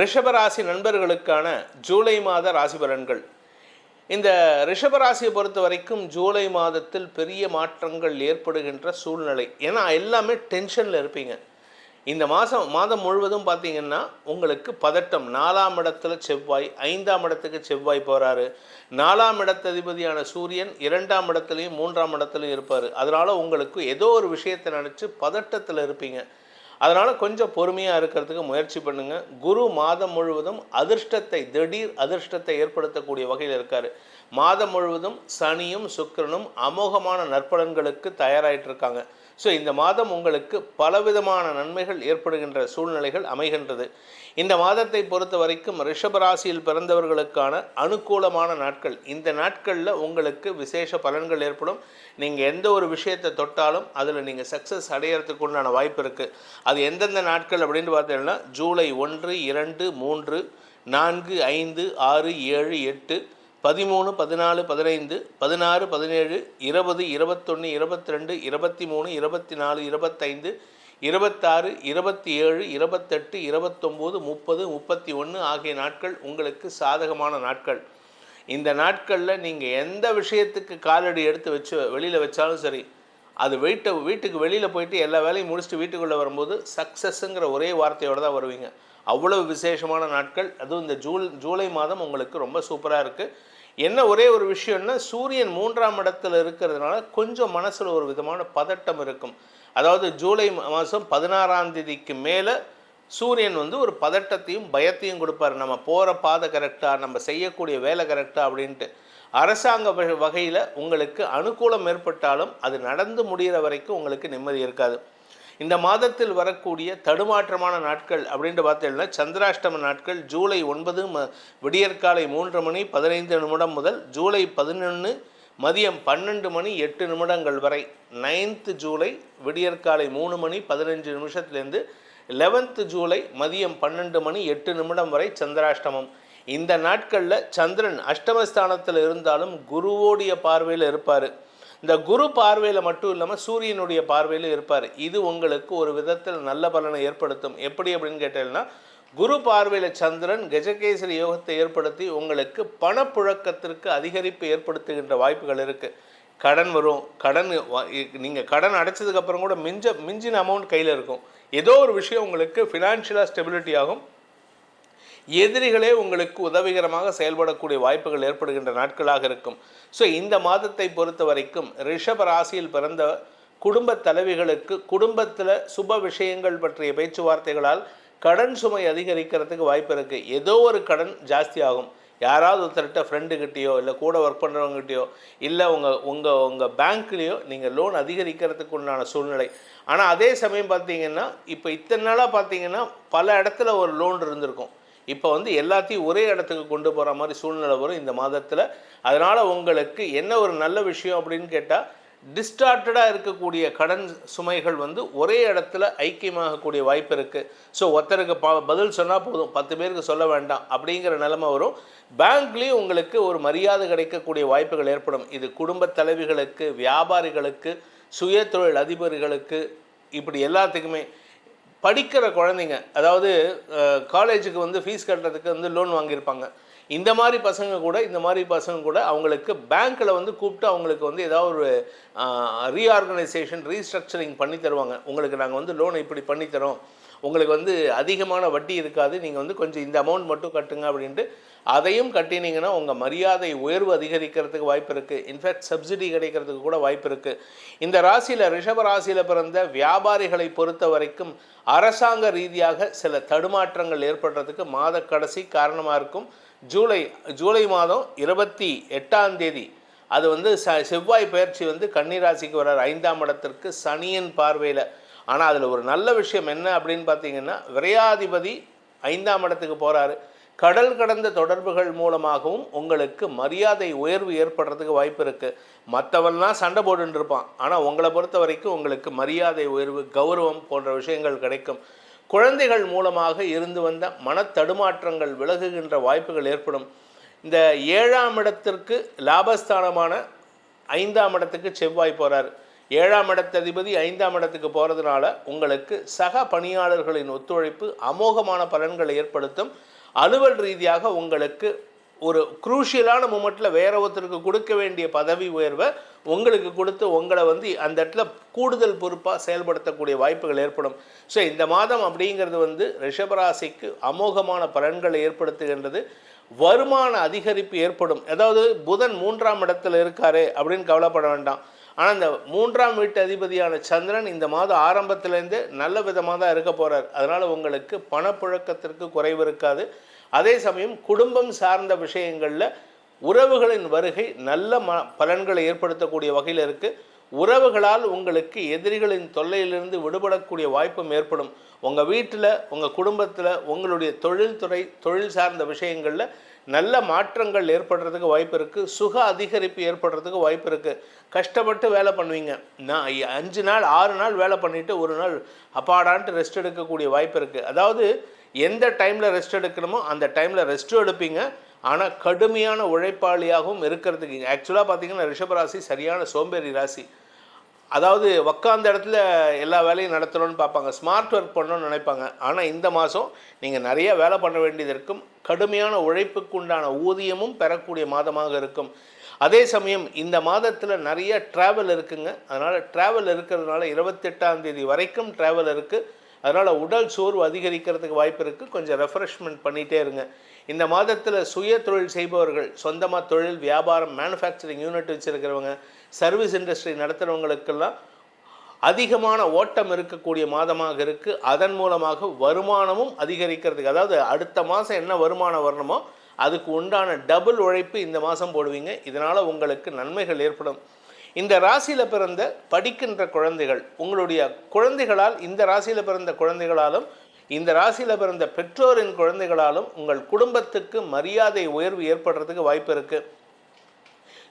ரிஷபராசி நண்பர்களுக்கான ஜூலை மாத ராசி பலன்கள். இந்த ரிஷபராசியை பொறுத்த வரைக்கும் ஜூலை மாதத்தில் பெரிய மாற்றங்கள் ஏற்படுகின்ற சூழ்நிலை. ஏன்னா எல்லாமே டென்ஷனில் இருப்பீங்க. இந்த மாதம் மாதம் முழுவதும் பார்த்தீங்கன்னா உங்களுக்கு பதட்டம். நாலாம் இடத்துல செவ்வாய் ஐந்தாம் இடத்துக்கு செவ்வாய் போகிறாரு நாலாம் இடத்ததிபதியான சூரியன் இரண்டாம் இடத்துலையும் மூன்றாம் இடத்துலையும் இருப்பார். அதனால் உங்களுக்கு ஏதோ ஒரு விஷயத்தை நினச்சி பதட்டத்தில் இருப்பீங்க. அதனால் கொஞ்சம் பொறுமையாக இருக்கிறதுக்கு முயற்சி பண்ணுங்கள் குரு மாதம் முழுவதும் அதிர்ஷ்டத்தை திடீர் அதிர்ஷ்டத்தை ஏற்படுத்தக்கூடிய வகையில் இருக்கார். மாதம் முழுவதும் சனியும் சுக்கிரனும் அமோகமான நற்பலன்களுக்கு தயாராகிட்டு இருக்காங்க. ஸோ இந்த மாதம் உங்களுக்கு பலவிதமான நன்மைகள் ஏற்படுகின்ற சூழ்நிலைகள் அமைகின்றது. இந்த மாதத்தை பொறுத்த வரைக்கும் ரிஷபராசியில் பிறந்தவர்களுக்கான அனுகூலமான நாட்கள். இந்த நாட்களில் உங்களுக்கு விசேஷ பலன்கள் ஏற்படும். நீங்கள் எந்த ஒரு விஷயத்தை தொட்டாலும் அதில் நீங்கள் சக்ஸஸ் அடையிறதுக்கு உண்டான வாய்ப்பு இருக்குது அது எந்தெந்த நாட்கள் அப்படின்னு பார்த்தீங்கன்னா ஜூலை ஒன்று இரண்டு மூன்று நான்கு ஐந்து ஆறு ஏழு எட்டு பதிமூணு பதினாலு பதினைந்து பதினாறு பதினேழு இருபது இருபத்தொன்று இருபத்தி ரெண்டு இருபத்தி மூணு இருபத்தி நாலு இருபத்தைந்து இருபத்தாறு இருபத்தி ஏழு இருபத்தெட்டு இருபத்தொம்போது முப்பது முப்பத்தி ஒன்று ஆகிய நாட்கள் உங்களுக்கு சாதகமான நாட்கள். இந்த நாட்களில் நீங்கள் எந்த விஷயத்துக்கு காலடி எடுத்து வச்சு வெளியில் வச்சாலும் சரி அது வீட்டை வீட்டுக்கு வெளியில் போயிட்டு எல்லா வேலையும் முடிச்சுட்டு வீட்டுக்குள்ளே வரும்போது சக்ஸஸ்ங்கிற ஒரே வார்த்தையோடு தான் வருவீங்க. அவ்வளவு விசேஷமான நாட்கள். அதுவும் இந்த ஜூல் ஜூலை மாதம் உங்களுக்கு ரொம்ப சூப்பராக இருக்குது என்ன ஒரே ஒரு விஷயம்னா சூரியன் மூன்றாம் இடத்துல இருக்கிறதுனால கொஞ்சம் மனசில் ஒரு விதமான பதட்டம் இருக்கும். அதாவது ஜூலை மாதம் பதினாறாம் தேதிக்கு மேலே சூரியன் வந்து ஒரு பதட்டத்தையும் பயத்தையும் கொடுப்பாரு. நம்ம போகிற பாதை கரெக்டாக நம்ம செய்யக்கூடிய வேலை கரெக்டாக அப்படின்ட்டு. அரசாங்க வகையில் உங்களுக்கு அனுகூலம் ஏற்பட்டாலும் அது நடந்து முடிகிற வரைக்கும் உங்களுக்கு நிம்மதி இருக்காது. இந்த மாதத்தில் வரக்கூடிய தடுமாற்றமான நாட்கள் அப்படின்ட்டு பார்த்தீங்கன்னா சந்திராஷ்டம நாட்கள் ஜூலை ஒன்பது ம விடியற்காலை மூன்று மணி பதினைந்து நிமிடம் முதல் ஜூலை பதினொன்று மதியம் பன்னெண்டு மணி எட்டு நிமிடங்கள் வரை நைன்த்து ஜூலை விடியற்காலை மூணு மணி பதினஞ்சு நிமிஷத்துலேருந்து லெவன்த்து ஜூலை மதியம் பன்னெண்டு மணி எட்டு நிமிடம் வரை சந்திராஷ்டமம். இந்த நாட்களில் சந்திரன் அஷ்டமஸ்தானத்தில் இருந்தாலும் குருவோடைய பார்வையில் இருப்பார். இந்த குரு பார்வையில் மட்டும் இல்லாமல் சூரியனுடைய பார்வையில் இருப்பார். இது உங்களுக்கு ஒரு விதத்தில் நல்ல பலனை ஏற்படுத்தும். எப்படி அப்படின்னு கேட்டீங்கன்னா குரு பார்வையில் சந்திரன் கஜகேசரி யோகத்தை ஏற்படுத்தி உங்களுக்கு பணப்புழக்கத்திற்கு அதிகரிப்பு ஏற்படுத்துகின்ற வாய்ப்புகள் இருக்குது கடன் வரும். கடன் நீங்கள் கடன் அடைச்சதுக்கப்புறம் கூட மிஞ்ச மிஞ்சின அமௌண்ட் கையில் இருக்கும். ஏதோ ஒரு விஷயம் உங்களுக்கு ஃபினான்ஷியலாக ஸ்டெபிலிட்டி ஆகும். எதிரிகளே உங்களுக்கு உதவிகரமாக செயல்படக்கூடிய வாய்ப்புகள் ஏற்படுகின்ற நாட்களாக இருக்கும். ஸோ இந்த மாதத்தை பொறுத்த வரைக்கும் ரிஷப ராசியில் பிறந்த குடும்ப தலைவிகளுக்கு குடும்பத்தில் சுப விஷயங்கள் பற்றிய பேச்சுவார்த்தைகளால் கடன் சுமை அதிகரிக்கிறதுக்கு வாய்ப்பு இருக்குது ஏதோ ஒரு கடன் ஜாஸ்தி ஆகும். யாராவது ஒருத்தர்கிட்ட ஃப்ரெண்டுக்கிட்டேயோ இல்லை கூட ஒர்க் பண்ணுறவங்ககிட்டயோ இல்லை உங்கள் உங்கள் உங்கள் பேங்க்லேயோ நீங்கள் லோன் அதிகரிக்கிறதுக்கு உண்டான சூழ்நிலை. ஆனால் அதே சமயம் பார்த்தீங்கன்னா இப்போ இத்தனை நாளாக பார்த்தீங்கன்னா பல இடத்துல ஒரு லோன் இருந்திருக்கும். இப்போ வந்து எல்லாத்தையும் ஒரே இடத்துக்கு கொண்டு போகிற மாதிரி சூழ்நிலை வரும் இந்த மாதத்தில். அதனால் உங்களுக்கு என்ன ஒரு நல்ல விஷயம் அப்படின்னு கேட்டால் டிஸ்டார்டடாக இருக்கக்கூடிய கடன் சுமைகள் வந்து ஒரே இடத்துல ஐக்கியமாகக்கூடிய வாய்ப்பு இருக்குது ஸோ ஒருத்தருக்கு ப பதில் சொன்னால் போதும். பத்து பேருக்கு சொல்ல வேண்டாம் அப்படிங்கிற நிலமை வரும். பேங்க்லேயும் உங்களுக்கு ஒரு மரியாதை கிடைக்கக்கூடிய வாய்ப்புகள் ஏற்படும். இது குடும்ப தலைவிகளுக்கு வியாபாரிகளுக்கு சுய தொழில் அதிபர்களுக்கு இப்படி எல்லாத்துக்குமே. படிக்கிற குழந்தைங்க அதாவது காலேஜுக்கு வந்து ஃபீஸ் கட்டுறதுக்கு வந்து லோன் வாங்கியிருப்பாங்க. இந்த மாதிரி பசங்க கூட இந்த மாதிரி பசங்க கூட அவங்களுக்கு பேங்க்கில் வந்து கூப்பிட்டு அவங்களுக்கு வந்து ஏதாவது ஒரு ரீஆர்கனைசேஷன் ரீஸ்ட்ரக்சரிங் பண்ணி தருவாங்க. உங்களுக்கு நாங்கள் வந்து லோனை இப்படி பண்ணித்தரோம் உங்களுக்கு வந்து அதிகமான வட்டி இருக்காது. நீங்கள் வந்து கொஞ்சம் இந்த அமௌண்ட் மட்டும் கட்டுங்க அப்படின்ட்டு அதையும் கட்டினீங்கன்னா உங்கள் மரியாதை உயர்வு அதிகரிக்கிறதுக்கு வாய்ப்பு இருக்குது இன்ஃபேக்ட் சப்சிடி கிடைக்கிறதுக்கு கூட வாய்ப்பு இருக்குது இந்த ராசியில் ரிஷப ராசியில் பிறந்த வியாபாரிகளை பொறுத்த வரைக்கும் அரசாங்க ரீதியாக சில தடுமாற்றங்கள் ஏற்படுறதுக்கு மாத கடைசி காரணமாக இருக்கும். ஜூலை ஜூலை மாதம் இருபத்தி எட்டாம் தேதி அது வந்து ச செவ்வாய் பயிற்சி வந்து கன்னிராசிக்கு வர்றார். ஐந்தாம் இடத்திற்கு சனியின் பார்வையில் ஆனால் அதில் ஒரு நல்ல விஷயம் என்ன அப்படின்னு பார்த்தீங்கன்னா விரையாதிபதி ஐந்தாம் இடத்துக்கு போகிறாரு கடல் கடந்த தொடர்புகள் மூலமாகவும் உங்களுக்கு மரியாதை உயர்வு ஏற்படுறதுக்கு வாய்ப்பு இருக்குது மற்றவன்லாம் சண்டை போட்டுன்னு இருப்பான். ஆனால் உங்களை பொறுத்த வரைக்கும் உங்களுக்கு மரியாதை உயர்வு கௌரவம் போன்ற விஷயங்கள் கிடைக்கும். குழந்தைகள் மூலமாக இருந்து வந்த மன தடுமாற்றங்கள் விலகுகின்ற வாய்ப்புகள் ஏற்படும். இந்த ஏழாம் இடத்திற்கு லாபஸ்தானமான ஐந்தாம் இடத்துக்கு செவ்வாய் போகிறார் ஏழாம் இடத்ததிபதி ஐந்தாம் இடத்துக்கு போகிறதுனால உங்களுக்கு சக பணியாளர்களின் ஒத்துழைப்பு அமோகமான பலன்களை ஏற்படுத்தும். அலுவல் ரீதியாக உங்களுக்கு ஒரு குரூஷியலான மூமெண்ட்டில் வேற ஒருத்தருக்கு கொடுக்க வேண்டிய பதவி உயர்வை உங்களுக்கு கொடுத்து உங்களை வந்து அந்த இடத்துல கூடுதல் பொறுப்பாக செயல்படுத்தக்கூடிய வாய்ப்புகள் ஏற்படும். ஸோ இந்த மாதம் அப்படிங்கிறது வந்து ரிஷபராசிக்கு அமோகமான பலன்களை ஏற்படுத்துகின்றது. வருமான அதிகரிப்பு ஏற்படும். அதாவது புதன் மூன்றாம் இடத்துல இருக்காரு அப்படின்னு கவலைப்பட வேண்டாம். ஆனால் இந்த மூன்றாம் வீட்டு அதிபதியான சந்திரன் இந்த மாதம் ஆரம்பத்திலேருந்து நல்ல விதமாக தான் இருக்க போகிறார் அதனால் உங்களுக்கு பணப்புழக்கத்திற்கு குறைவு இருக்காது. அதே சமயம் குடும்பம் சார்ந்த விஷயங்களில் உறவுகளின் வருகை நல்ல ம பலன்களை ஏற்படுத்தக்கூடிய வகையில் இருக்குது உறவுகளால் உங்களுக்கு எதிரிகளின் தொல்லையிலிருந்து விடுபடக்கூடிய வாய்ப்பும் ஏற்படும். உங்கள் வீட்டில் உங்கள் குடும்பத்தில் உங்களுடைய தொழில்துறை தொழில் சார்ந்த விஷயங்களில் நல்ல மாற்றங்கள் ஏற்படுறதுக்கு வாய்ப்பு இருக்குது சுக அதிகரிப்பு ஏற்படுறதுக்கு வாய்ப்பு இருக்குது கஷ்டப்பட்டு வேலை பண்ணுவீங்க. நான் அஞ்சு நாள் ஆறு நாள் வேலை பண்ணிவிட்டு ஒரு நாள் அப்பாடான்ட்டு ரெஸ்ட் எடுக்கக்கூடிய வாய்ப்பு இருக்குது அதாவது எந்த டைமில் ரெஸ்ட் எடுக்கணுமோ அந்த டைமில் ரெஸ்ட்டும் எடுப்பீங்க. ஆனால் கடுமையான உழைப்பாளியாகவும் இருக்கிறதுக்கு ஆக்சுவலாக பார்த்தீங்கன்னா ரிஷபராசி சரியான சோம்பேறி ராசி. அதாவது உக்காந்த இடத்துல எல்லா வேலையும் நடத்தணும்னு பார்ப்பாங்க. ஸ்மார்ட் ஒர்க் பண்ணணும்னு நினைப்பாங்க. ஆனால் இந்த மாதம் நீங்கள் நிறைய வேலை பண்ண வேண்டியது இருக்கும். கடுமையான உழைப்புக்கு உண்டான ஊதியமும் பெறக்கூடிய மாதமாக இருக்கும். அதே சமயம் இந்த மாதத்தில் நிறைய ட்ராவல் இருக்குங்க. அதனால் ட்ராவல் இருக்கிறதுனால இருபத்தெட்டாம் தேதி வரைக்கும் ட்ராவல் இருக்குது அதனால் உடல் சோர்வு அதிகரிக்கிறதுக்கு வாய்ப்பு இருக்குது கொஞ்சம் ரெஃப்ரெஷ்மெண்ட் பண்ணிகிட்டே இருங்க. இந்த மாதத்தில் சுய தொழில் செய்பவர்கள் சொந்தமாக தொழில் வியாபாரம் மேனுஃபேக்சரிங் யூனிட் வச்சுருக்கிறவங்க சர்வீஸ் இண்டஸ்ட்ரி நடத்துகிறவங்களுக்கெல்லாம் அதிகமான ஓட்டம் இருக்கக்கூடிய மாதமாக இருக்குது அதன் மூலமாக வருமானமும் அதிகரிக்கிறதுக்கு அதாவது அடுத்த மாதம் என்ன வருமானம் வரணுமோ அதுக்கு உண்டான டபுள் உழைப்பு இந்த மாதம் போடுவீங்க. இதனால் உங்களுக்கு நன்மைகள் ஏற்படும். இந்த ராசியில் பிறந்த படிக்கின்ற குழந்தைகள் உங்களுடைய குழந்தைகளால் இந்த ராசியில் பிறந்த குழந்தைகளாலும் இந்த ராசியில் பிறந்த பெற்றோரின் குழந்தைகளாலும் உங்கள் குடும்பத்துக்கு மரியாதை உயர்வு ஏற்படுறதுக்கு வாய்ப்பு இருக்குது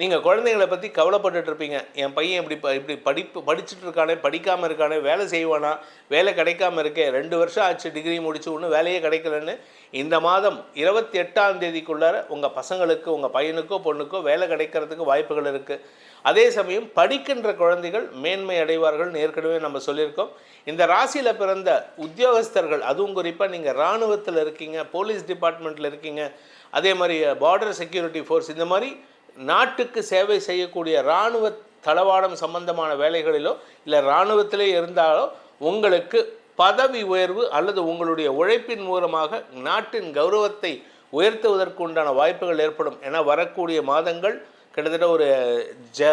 நீங்கள் குழந்தைங்களை பற்றி கவலைப்பட்டுட்டு இருப்பீங்க. என் பையன் இப்படி ப இப்படி படிப்பு படிச்சுட்டு இருக்கானே படிக்காமல் இருக்கானே வேலை செய்வானா வேலை கிடைக்காம இருக்கே ரெண்டு வருஷம் ஆச்சு டிகிரி முடிச்சு ஒன்று வேலையே கிடைக்கலன்னு. இந்த மாதம் இருபத்தி எட்டாம் தேதிக்குள்ளார உங்கள் பசங்களுக்கு உங்கள் பையனுக்கோ பொண்ணுக்கோ வேலை கிடைக்கிறதுக்கு வாய்ப்புகள் இருக்குது அதே சமயம் படிக்கின்ற குழந்தைகள் மேன்மை அடைவார்கள் ஏற்கனவே நம்ம சொல்லியிருக்கோம். இந்த ராசியில் பிறந்த உத்தியோகஸ்தர்கள் அதுவும் குறிப்பாக நீங்கள் இராணுவத்தில் இருக்கீங்க போலீஸ் டிபார்ட்மெண்ட்டில் இருக்கீங்க அதே மாதிரி பார்டர் செக்யூரிட்டி ஃபோர்ஸ் இந்த மாதிரி நாட்டுக்கு சேவை செய்யக்கூடிய இராணுவ தளவாடம் சம்பந்தமான வேலைகளிலோ இல்லை இராணுவத்திலே இருந்தாலோ உங்களுக்கு பதவி உயர்வு அல்லது உங்களுடைய உழைப்பின் மூலமாக நாட்டின் கௌரவத்தை உயர்த்துவதற்கு உண்டான வாய்ப்புகள் ஏற்படும் என வரக்கூடிய மாதங்கள் கிட்டத்தட்ட ஒரு ஜ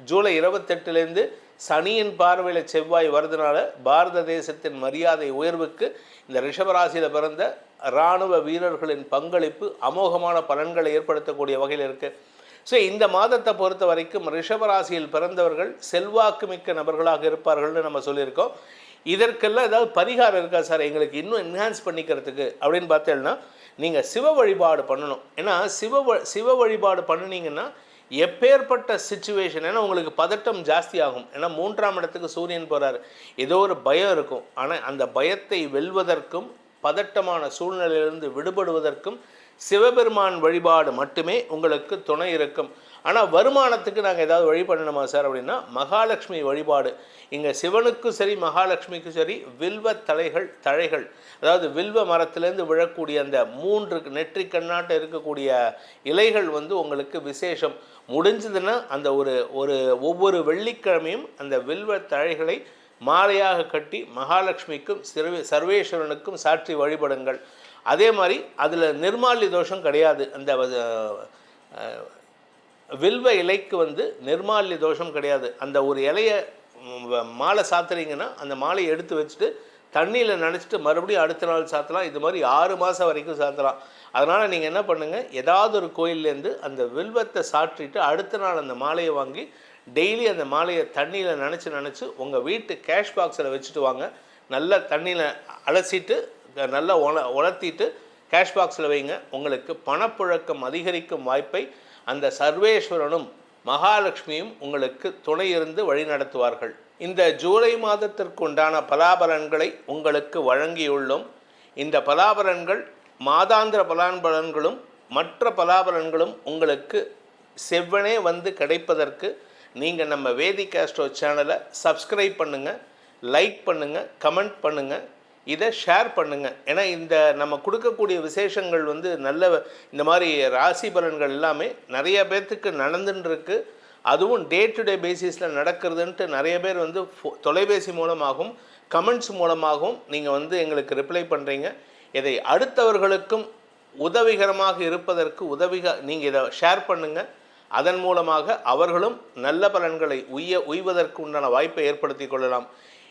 ஜூலை இருபத்தெட்டுலேருந்து சனியின் பார்வையில் செவ்வாய் வரதுனால பாரத தேசத்தின் மரியாதை உயர்வுக்கு இந்த ரிஷபராசியில் பிறந்த இராணுவ வீரர்களின் பங்களிப்பு அமோகமான பலன்களை ஏற்படுத்தக்கூடிய வகையில் இருக்குது ஸோ இந்த மாதத்தை பொறுத்த வரைக்கும் ரிஷபராசியில் பிறந்தவர்கள் செல்வாக்கு மிக்க நபர்களாக இருப்பார்கள்னு நம்ம சொல்லியிருக்கோம். இதற்கெல்லாம் ஏதாவது பரிகாரம் இருக்கா சார்? எங்களுக்கு இன்னும் என்ஹான்ஸ் பண்ணிக்கிறதுக்கு அப்படின்னு பார்த்தேன்னா நீங்கள் சிவ வழிபாடு பண்ணணும். ஏன்னா சிவ சிவ வழிபாடு பண்ணினீங்கன்னா எப்பேற்பட்ட சுச்சுவேஷன் ஏன்னா உங்களுக்கு பதட்டம் ஜாஸ்தி ஆகும் ஏன்னா மூன்றாம் இடத்துக்கு சூரியன் போகிறார் ஏதோ ஒரு பயம் இருக்கும். ஆனால் அந்த பயத்தை வெல்வதற்கும் பதட்டமான சூழ்நிலையிலிருந்து விடுபடுவதற்கும் சிவபெருமான் வழிபாடு மட்டுமே உங்களுக்கு துணை இருக்கும். ஆனால் வருமானத்துக்கு நாங்கள் ஏதாவது வழி பண்ணணுமா சார் அப்படின்னா மகாலட்சுமி வழிபாடு. இங்கே சிவனுக்கும் சரி மகாலட்சுமிக்கும் சரி வில்வ தலைகள் தழைகள். அதாவது வில்வ மரத்திலேருந்து விழக்கூடிய அந்த மூன்று நெற்றி கண்ணாட்ட இருக்கக்கூடிய இலைகள் வந்து உங்களுக்கு விசேஷம். முடிஞ்சதுன்னா அந்த ஒரு ஒரு ஒவ்வொரு வெள்ளிக்கிழமையும் அந்த வில்வ தழைகளை மாலையாக கட்டி மகாலட்சுமிக்கும் சிறுவே சர்வேஸ்வரனுக்கும் சாற்றி வழிபடுங்கள். அதே மாதிரி அதில் நிர்மாலி தோஷம் கிடையாது. அந்த வில்வ இலைக்கு வந்து நிர்மால்ய தோஷம் கிடையாது. அந்த ஒரு இலையை மாலை சாத்துறீங்கன்னா அந்த மாலையை எடுத்து வச்சுட்டு தண்ணியில் நினச்சிட்டு மறுபடியும் அடுத்த நாள் சாத்தலாம். இது மாதிரி ஆறு மாதம் வரைக்கும் சாத்தலாம். அதனால் நீங்கள் என்ன பண்ணுங்கள் ஏதாவது ஒரு கோயில்லேருந்து அந்த வில்வத்தை சாற்றிட்டு அடுத்த நாள் அந்த மாலையை வாங்கி டெய்லி அந்த மாலையை தண்ணியில் நினச்சி நினச்சி உங்கள் வீட்டு கேஷ் பாக்ஸில் வச்சுட்டு வாங்க. நல்லா தண்ணியில் அலசிட்டு நல்லா உல உலர்த்திட்டு கேஷ் பாக்ஸில் வைங்க. உங்களுக்கு பணப்புழக்கம் அதிகரிக்கும் வாய்ப்பை அந்த சர்வேஸ்வரனும் மகாலட்சுமியும் உங்களுக்கு துணை இருந்து வழிநடத்துவார்கள் இந்த ஜூலை மாதத்திற்கு உண்டான பலாபலன்களை உங்களுக்கு வழங்கியுள்ளோம். இந்த பலாபலன்கள் மாதாந்திர பலாபலன்களும் மற்ற பலாபலன்களும் உங்களுக்கு செவ்வனே வந்து கிடைப்பதற்கு நீங்கள் நம்ம வேதி கேஸ்ட்ரோ சேனலை சப்ஸ்கிரைப் பண்ணுங்கள் லைக் பண்ணுங்கள் கமெண்ட் பண்ணுங்கள் இதை ஷேர் பண்ணுங்கள் ஏன்னா இந்த நம்ம கொடுக்கக்கூடிய விசேஷங்கள் வந்து நல்ல இந்த மாதிரி ராசி பலன்கள் எல்லாமே நிறைய பேர்த்துக்கு நடந்துட்டுருக்கு அதுவும் டே டு டே பேசிஸில் நடக்கிறதுன்ட்டு நிறைய பேர் வந்து ஃபோ- தொலைபேசி மூலமாகவும் கமெண்ட்ஸ் மூலமாகவும் நீங்கள் வந்து எங்களுக்கு ரிப்ளை பண்ணுறீங்க இதை அடுத்தவர்களுக்கும் உதவிகரமாக இருப்பதற்கு உதவிக நீங்கள் இதை ஷேர் பண்ணுங்கள் அதன் மூலமாக அவர்களும் நல்ல பலன்களை உய்ய உய்வதற்கு உண்டான வாய்ப்பை ஏற்படுத்தி கொள்ளலாம்.